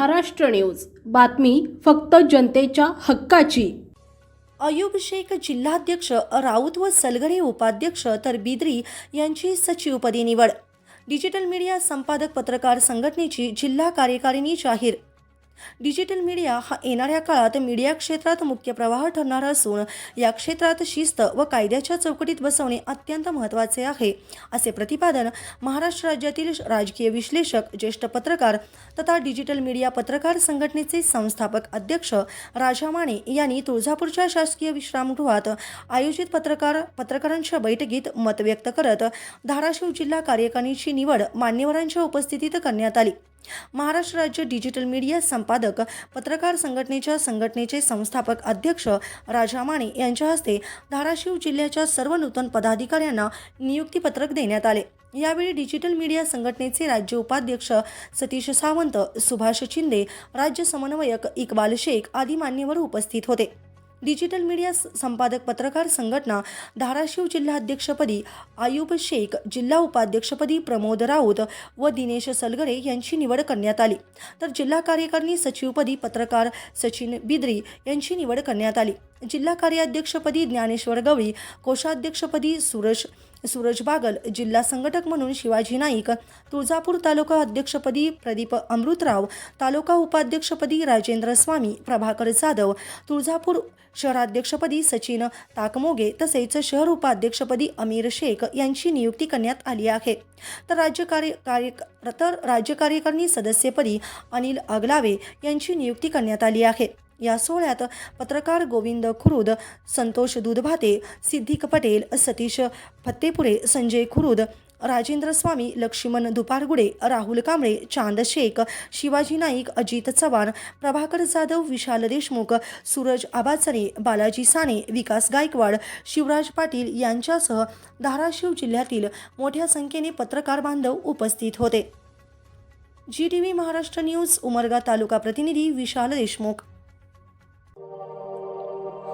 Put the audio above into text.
Maharashtra news. बातमी फक्त जनतेच्या हक्काची. अयुब शेख जिल्हाध्यक्ष राऊत व सलगरे उपाध्यक्ष तर बिद्री यांची सचिवपदी निवड. डिजिटल मीडिया संपादक पत्रकार संघटनेची जिल्हा कार्यकारिणी जाहीर. डिजिटल मीडिया हा येणाऱ्या काळात मीडिया क्षेत्रात मुख्य प्रवाह ठरणार असून या क्षेत्रात शिस्त व कायद्याच्या चौकटीत बसवणे अत्यंत महत्त्वाचे आहे असे प्रतिपादन महाराष्ट्र राज्यातील राजकीय विश्लेषक ज्येष्ठ पत्रकार तथा डिजिटल मीडिया पत्रकार संघटनेचे संस्थापक अध्यक्ष राजा माने यांनी तुळजापूरच्या शासकीय विश्रामगृहात आयोजित पत्रकार पत्रकारांच्या बैठकीत मत व्यक्त करत धाराशिव जिल्हा कार्यकारिणीची निवड मान्यवरांच्या उपस्थितीत करण्यात आली. महाराष्ट्र राज्य डिजिटल मीडिया संपादक पत्रकार संघटनेच्या संघटनेचे संस्थापक अध्यक्ष राजा माने यांच्या हस्ते धाराशिव जिल्ह्याच्या सर्व नूतन पदाधिकाऱ्यांना नियुक्तीपत्रक देण्यात आले. यावेळी डिजिटल मीडिया संघटनेचे राज्य उपाध्यक्ष सतीश सावंत सुभाष शिंदे राज्य समन्वयक इक्बाल शेख आदी मान्यवर उपस्थित होते. डिजिटल मीडिया संपादक पत्रकार संघटना धाराशिव जिल्हाध्यक्षपदी आयुब शेख जिल्हा उपाध्यक्षपदी प्रमोद राऊत व दिनेश सलगरे यांची निवड करण्यात आली. तर जिल्हा कार्यकारिणी सचिवपदी पत्रकार सचिन बिद्री यांची निवड करण्यात आली. जिल्हा कार्याध्यक्षपदी ज्ञानेश्वर गवळी कोषाध्यक्षपदी सुरेश सूरज बागल जिल्हा संघटक म्हणून शिवाजी नाईक तुळजापूर तालुका अध्यक्षपदी प्रदीप अमृतराव तालुका उपाध्यक्षपदी राजेंद्र स्वामी प्रभाकर जाधव तुळजापूर शहराध्यक्षपदी सचिन ताकमोगे तसेच शहर उपाध्यक्षपदी अमीर शेख यांची नियुक्ती करण्यात आली आहे. तर राज्य कार्य कार्य तर राज्य कार्यकारिणी सदस्यपदी अनिल आगलावे यांची नियुक्ती करण्यात आली आहे. या सोहळ्यात पत्रकार गोविंद खुरुद संतोष दुधभाते सिद्धिक पटेल सतीश फत्तेपुरे संजय खुरुद राजेंद्र स्वामी लक्ष्मण दुपारगुडे राहुल कांबळे चांद शेख शिवाजी नाईक अजित चव्हाण प्रभाकर जाधव विशाल देशमुख सूरज आबाचरे बालाजी साने विकास गायकवाड शिवराज पाटील यांच्यासह धाराशिव जिल्ह्यातील मोठ्या संख्येने पत्रकार बांधव उपस्थित होते. G T V Maharashtra news Umarga taluka प्रतिनिधी विशाल देशमुख.